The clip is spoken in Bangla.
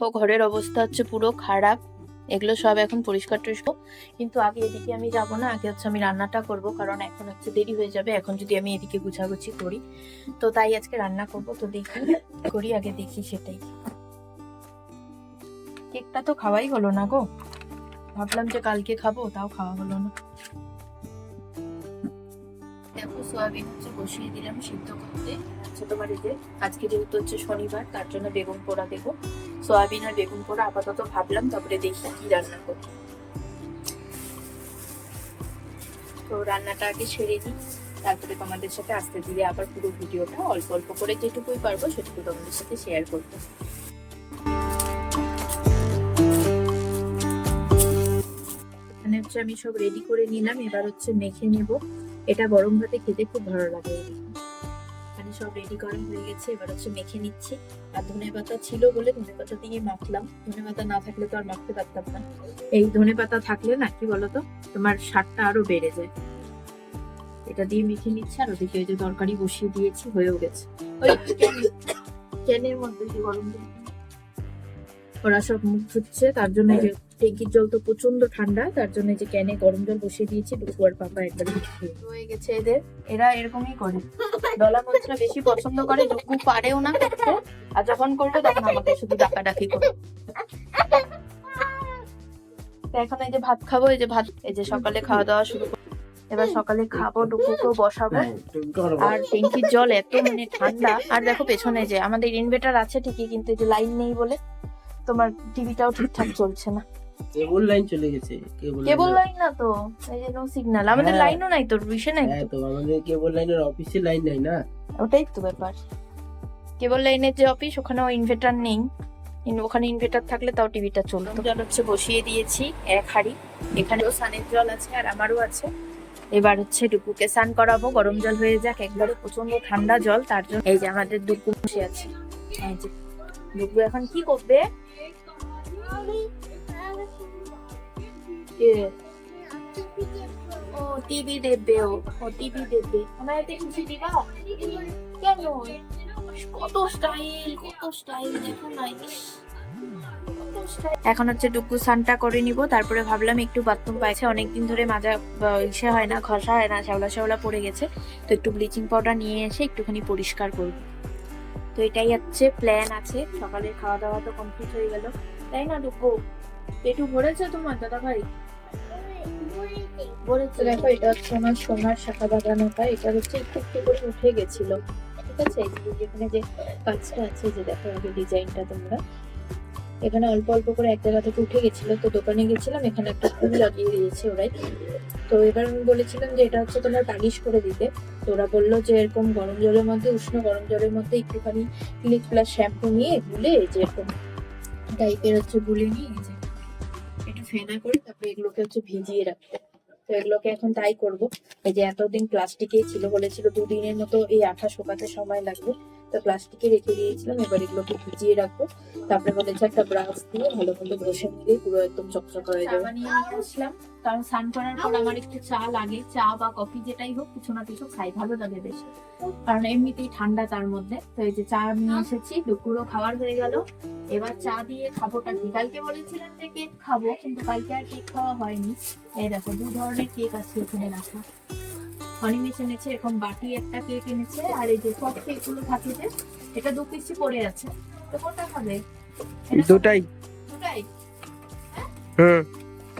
ও ঘরের অবস্থা হচ্ছে পুরো খারাপ। এগুলো সব এখন পরিষ্কার টরিষ্কার। কিন্তু আগে এদিকে আমি যাব না, আগে হচ্ছে আমি রান্নাটা করব, কারণ এখন হচ্ছে দেরি হয়ে যাবে। এখন যদি আমি এদিকে গুছাগুছি করি, তো তাই আজকে রান্না করব। তো দেখি, করি, আগে দেখি সেটাই। কেকটা তো খাওয়াই হলো না গো। ভাবলাম যে কালকে খাব, তাও খাওয়া হলো না। দেখো, সোয়াবিন হচ্ছে বসিয়ে দিলাম সিদ্ধ করতে। হচ্ছে তোমার আজকে যেহেতু হচ্ছে শনিবার, তার জন্য বেগুন পোড়া দেবো। সোয়াবিন আর বেগুন পোড়া আপাতত ভাবলাম, তারপরে দেখি কি রান্না করব তো রান্নাটা আগে সেরে দিই তারপরে তোমাদের সাথে আস্তে ধীরে আবার পুরো ভিডিওটা অল্প অল্প করে যেটুকুই পারব সেটুকু তোমাদের সাথে শেয়ার করব। এখানে হচ্ছে আমি সব রেডি করে নিলাম, এবার হচ্ছে মেখে নেব। এটা গরম ভাতে খেতে খুব ভালো লাগে। এখানে সব রেডি করা হয়ে গেছে, এবার হচ্ছে মেখে নিচ্ছি। আর ধনে পাতা ছিল বলে ধনে পাতা দিয়ে মাখলাম। ধনে পাতা না থাকলে তো আর মাখতে পারতাম না। এই ধনে পাতা থাকলে না, কি বলতো, তোমার স্বাদটা আরও বেড়ে যায়। এটা দিয়ে মেখে নিচ্ছে, আর ওদিকে ওই যে তরকারি বসিয়ে দিয়েছি, হয়েও গেছে। ওই ক্যানের মধ্যে গরম জল। ওরা সব মুখ ধুচ্ছে, তার জন্য যে ট্যাঙ্কির জল তো প্রচণ্ড ঠান্ডা, তার জন্য যে ক্যানে গরম জল বসিয়ে দিয়েছি ডুকু আর পাপা একবারে হয়ে গেছে। এদের। এরা এরকমই করে। ডলা মরিচটা বেশি পছন্দ করে ডুকু পারেও না করতে আর যখন করবে তখন আমাকে শুধু ডাকাডাকি করে এখন এই যে ভাত খাব, এই যে ভাত, এই যে সকালে খাওয়া দাওয়া শুরু এবার সকালে খাব ডুকুকেও বসাবো। আর ট্যাঙ্কির জল এত মানে ঠান্ডা। আর দেখো পেছনে যে আমাদের ইনভার্টার আছে ঠিকই, কিন্তু এই যে লাইন নেই বলে। তোমার টিভিটাও ঠিকঠাক চলছে না। কেবল লাইন চলে গেছে কেবল কেবল লাইন না তো এই যে নো সিগন্যাল আমাদের হ্যাঁ। লাইনও নাই তো রিসে নাই হ্যাঁ তো। আমাদের কেবল লাইনের অফিসে লাইন নাই না? ওটাই তো ব্যাপার। কেবল লাইনের যে অফিস ওখানেও ইনভার্টার নেই। ইন- ওখানে ইনভার্টার থাকলে তাও টিভিটা চলতো। জল হচ্ছে বসিয়ে দিয়েছি এক হাড়ি। এখানেও সানের জল আছে আর আমারও আছে। এবার হচ্ছে ডুকুকে স্নান করাবো গরম জল হয়ে যাক। একবারে প্রচণ্ড ঠান্ডা জল তার জন্য এই যে আমাদের ডুকু বসে আছে। এই যে ডুকু এখন কি করবে? ও, টিভি ও। টিভি। এখন হচ্ছে ডুকু সানটা করে নিব, তারপরে ভাবলাম একটু বাথরুম পাইছে অনেকদিন ধরে মাজা ইসে হয় না, ঘষা হয় না শ্যাওলা শ্যাওলা পড়ে গেছে। তো একটু ব্লিচিং পাউডার নিয়ে এসে একটুখানি পরিষ্কার করব। তো এটাই হচ্ছে প্ল্যান আছে। সকালের খাওয়া দাওয়া তো কমপ্লিট হয়ে গেল। তাই না ডুকো পেটু ভরেছে তোমার দাদা ভাই দেখো, এটা হচ্ছে আমার সোনার শাখা বাগানোটা এটা হচ্ছে একটু একটু করে উঠে গেছিল। ঠিক আছে? এখানে যে কাজটা আছে, যে দেখো আগে ডিজাইনটা তোমরা। এখানে অল্প অল্প করে এক জায়গা থেকে উঠে গেছিল। তো দোকানে গেছিলাম, এখানে একটা ফুল লাগিয়ে দিয়েছে ওরাই। তো এবার আমি বলেছিলাম যে, এটা হচ্ছে তোমার পালিশ করে দিতে। তো ওরা বলল যে, এরকম গরম জলের মধ্যে, উষ্ণ গরম জলের মধ্যে একটুখানি ক্লিক প্লাস শ্যাম্পু নিয়ে গুলে যে এরকম টাইপের হচ্ছে গুলে নিয়ে যে একটু ফেনা করে তারপরে এগুলোকে হচ্ছে ভিজিয়ে রাখতে। তো এগুলোকে এখন তাই করব। এই যে এতদিন প্লাস্টিকেই ছিল বলেছিল, দুদিনের মতো এই আঠা শোকাতে সময় লাগবে। তো প্লাস্টিকে রেখে দিয়েছিলাম এবার এগুলোকে ভিজিয়ে রাখব। তারপরে বলেছে একটা ব্রাশ দিয়ে ভালো মতো ঘষে নিলে পুরো একদম চকচক হয়ে যাবে। বানিয়ে আসলাম কারণ স্নান করার পর আমার একটু চা লাগে চা বা কফি যেটাই হোক কিছু না কিছু খাই ভালো লাগে বেশি। কারণ এমনিতেই ঠান্ডা তার মধ্যে। তো এই যে চা নিয়ে এসেছি দুপুরও খাবার হয়ে গেল। এবার চা দিয়ে খাবোটা কি? কালকে বলেছিলাম যে কেক খাব কিন্তু কালকে আর কেক খাওয়া হয়নি। এই দেখো দু ধরনের কেক আছে এখানে রাখা। অনিমেষ এনেছে এরকম বাটি একটা কেক এনেছে আর এই যে সব কেকগুলো থাকে যে এটা দু পিসি পড়ে আছে। তো কোনটা খাবে দুটাই। দুটাই? হুম।